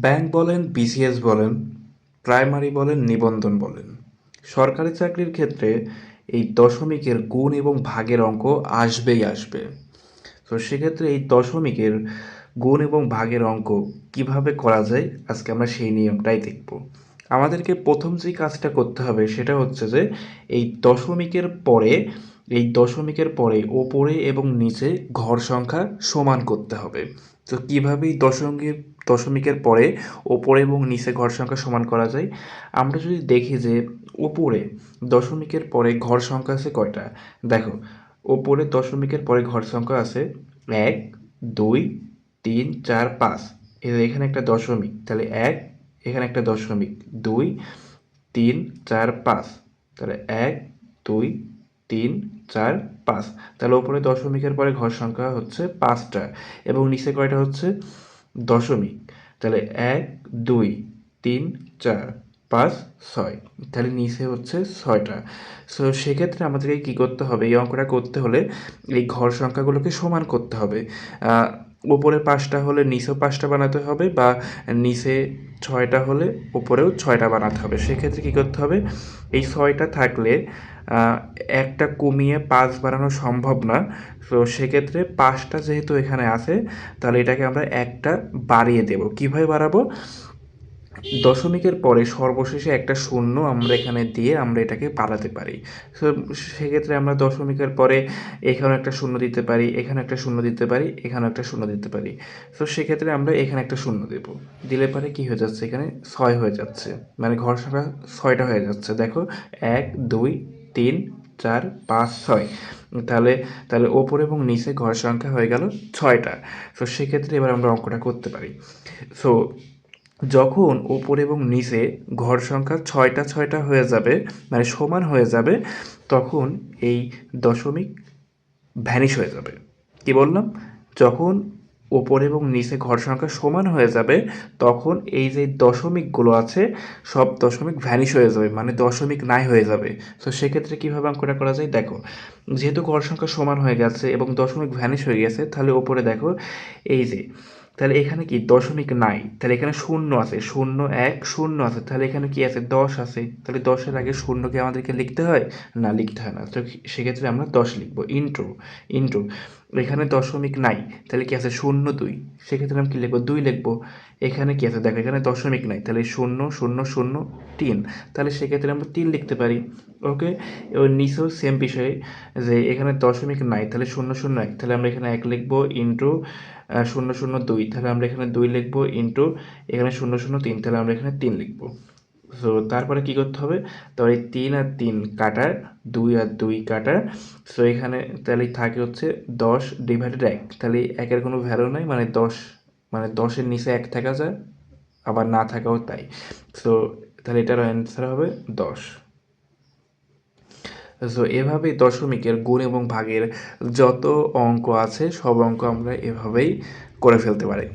Bank বলেন, BCS বলেন, primary বলেন, নিবন্ধন বলেন। সরকারি চাকরির ক্ষেত্রে এই দশমিকের গুণ এবং ভাগের অঙ্ক আসবেই আসবে। তো সেক্ষেত্রে এই দশমিকের গুণ এবং ভাগের অঙ্ক কীভাবে করা যায়, আজকে আমরা সেই নিয়মটাই দেখব। আমাদেরকে প্রথম যে কাজটা করতে হবে সেটা হচ্ছে যে, এই দশমিকের পরে, এই দশমিকের পরে ওপরে এবং নিচে ঘর সংখ্যা সমান করতে হবে। তো কীভাবে এই দশমিকের দশমিকের পরে ওপরে এবং নিচে ঘর সংখ্যা সমান করা যায়। আমরা যদি দেখি যে ওপরে দশমিকের পরে ঘর সংখ্যা আছে কয়টা? দেখো, ওপরে দশমিকের পরে ঘর সংখ্যা আছে এক, দুই, তিন, চার, পাঁচ। এখানে একটা দশমিক, তাহলে এক, এখানে একটা দশমিক, দুই, তিন, চার, পাঁচ। তাহলে এক, দুই, তিন, চার, পাঁচ। তাহলে ওপরে দশমিকের পরে ঘর সংখ্যা হচ্ছে পাঁচটা এবং নিচে কয়টা হচ্ছে? দশমিক। তাহলে এক, দুই, তিন, চার, পাঁচ, ছয়। তাহলে নিচে হচ্ছে ছয়টা। সো সেক্ষেত্রে আমাদেরকে কী করতে হবে? এই অঙ্কটা করতে হলে এই ঘর সংখ্যাগুলোকে সমান করতে হবে। ওপরে পাঁচটা হলে নিচেও পাঁচটা বানাতে হবে বা নিচে ছয়টা হলে ওপরেও ছয়টা বানাতে হবে। সেক্ষেত্রে কী করতে হবে? এই ছয়টা থাকলে একটা কমিয়ে পাঁচ বাড়ানো সম্ভব না। তো সেক্ষেত্রে পাঁচটা যেহেতু এখানে আছে, তাহলে এটাকে আমরা একটা বাড়িয়ে দেব। কীভাবে বাড়াবো? দশমিকের পরে সর্বশেষে একটা শূন্য আমরা এখানে দিয়ে আমরা এটাকে বাড়াতে পারি। সো সেক্ষেত্রে আমরা দশমিকের পরে এখানে একটা শূন্য দিতে পারি এখানে একটা শূন্য দিতে পারি এখানে একটা শূন্য দিতে পারি। তো সেক্ষেত্রে আমরা এখানে একটা শূন্য দেব। দিলে পরে কি হয়ে যাচ্ছে এখানে? ছয় হয়ে যাচ্ছে। মানে ঘর সংখ্যা ছয়টা হয়ে যাচ্ছে। দেখো, এক, দুই তিন, চার, পাঁচ, ছয়। তাহলে তাহলে ওপর এবং নিচে ঘর সংখ্যা হয়ে গেল ছয়টা। সো সেক্ষেত্রে এবার আমরা অঙ্কটা করতে পারি। সো যখন ওপর এবং নিচে ঘর সংখ্যা ছয়টা ছয়টা হয়ে যাবে মানে সমান হয়ে যাবে, তখন এই দশমিক ভ্যানিশ হয়ে যাবে। কি বললাম? যখন ওপর এবং নিচে ঘর সংখ্যা সমান হয়ে যাবে, তখন এই যে দশমিকগুলো আছে, সব দশমিক ভ্যানিশ হয়ে যাবে মানে দশমিক নাই হয়ে যাবে। তো সেক্ষেত্রে কীভাবে অঙ্কটা করা যায়? দেখো, যেহেতু ঘর সংখ্যা সমান হয়ে গেছে এবং দশমিক ভ্যানিশ হয়ে গেছে, তাহলে ওপরে দেখো, এই যে, তাহলে এখানে কি দশমিক নাই? তাহলে এখানে শূন্য আছে, শূন্য এক, শূন্য আছে, তাহলে এখানে কি আছে? দশ আছে। তাহলে দশের আগে শূন্যকে আমাদেরকে লিখতে হয়? না, লিখতে হয় না। তো সেক্ষেত্রে আমরা দশ লিখব। ইন্টু ইন্টু এখানে দশমিক নাই, তাহলে কি আছে শূন্য দুই? সেক্ষেত্রে আমি কি লিখব? দুই লিখব। এখানে কি আছে? দেখো, এখানে দশমিক নাই, তাহলে শূন্য শূন্য শূন্য, তিন। তাহলে সেক্ষেত্রে আমরা তিন লিখতে পারি, ওকে? এবার নিচেও সেম বিষয়ে যে এখানে দশমিক নাই, তাহলে শূন্য শূন্য এক। তাহলে আমরা এখানে এক লিখব ইন্টু শূন্য শূন্য দুই। তাহলে আমরা এখানে দুই লিখব ইন্টু এখানে শূন্য শূন্য তিন। তাহলে আমরা এখানে তিন লিখব। সো তারপরে কি করতে হবে? তো এই তিন আর তিন কাটার, দুই আর দুই কাটার সো এখানে তাহলে থাকে হচ্ছে দশ ডিভাইডেড এক। তাহলে একের কোনো ভ্যালু নাই মানে দশ মানে দশের নিচে এক থাকা যায়, আবার না থাকাও তাই। সো তাহলে এটার অ্যান্সার হবে দশ। সো এভাবেই দশমিকের গুণ এবং ভাগের যত অঙ্ক আছে, সব অঙ্ক আমরা এভাবেই করে ফেলতে পারি।